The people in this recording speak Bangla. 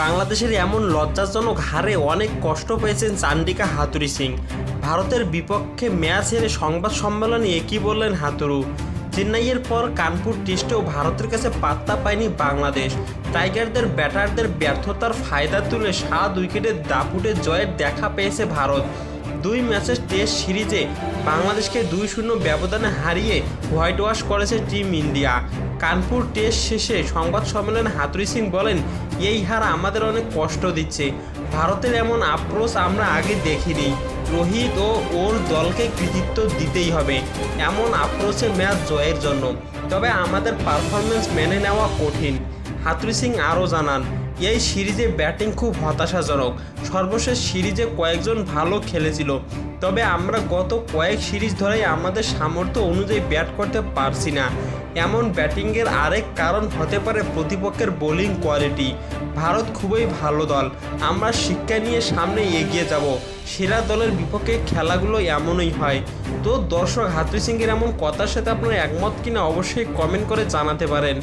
বাংলাদেশের এমন লজ্জাজনক হারে অনেক কষ্ট পেয়েছেন চান্ডিকা হাতুরি সিং। ভারতের বিপক্ষে ম্যাচ হেরে সংবাদ সম্মেলনে একই বললেন হাতুরু চেন্নাইয়ের পর কানপুর টেস্টেও ভারতের কাছে পাত্তা পায়নি বাংলাদেশ। টাইগারদের ব্যাটারদের ব্যর্থতার ফায়দা তুলে সাত উইকেটের দাপুটে জয়ের দেখা পেয়েছে ভারত। দুই ম্যাচের টেস্ট সিরিজে বাংলাদেশকে দুই শূন্য ব্যবধানে হারিয়ে হোয়াইট ওয়াশ করেছে টিম ইন্ডিয়া। কানপুর টেস্ট শেষে সংবাদ সম্মেলনে হাতুরি সিং বলেন, এই হার আমাদের অনেক কষ্ট দিচ্ছে। ভারতের এমন আক্রোশ আমরা আগে দেখিনি। রোহিত ও ওর দলকে কৃতিত্ব দিতেই হবে। এমন আক্রোশে ম্যাচ জয়ের জন্য। তবে আমাদের পারফরমেন্স মেনে নেওয়া কঠিন। হাতুরি সিং আরও জানান এই সিরিজে ব্যাটিং খুব হতাশাজনক। সর্বশেষ সিরিজে কয়েকজন ভালো খেলেছিল। তবে আমরা গত কয়েক সিরিজ ধরেই আমাদের সামর্থ্য অনুযায়ী ব্যাট করতে পারছি না। এমন ব্যাটিংয়ের আরেক কারণ হতে পারে প্রতিপক্ষের বোলিং কোয়ালিটি। ভারত খুবই ভালো দল। আমরা শিক্ষা নিয়ে সামনে এগিয়ে যাব। সেরা দলের বিপক্ষে খেলাগুলো এমনই হয়। তো দর্শক হাতুরি সিংয়ের এমন কথার সাথে আপনার একমত কিনা অবশ্যই কমেন্ট করে জানাতে পারেন।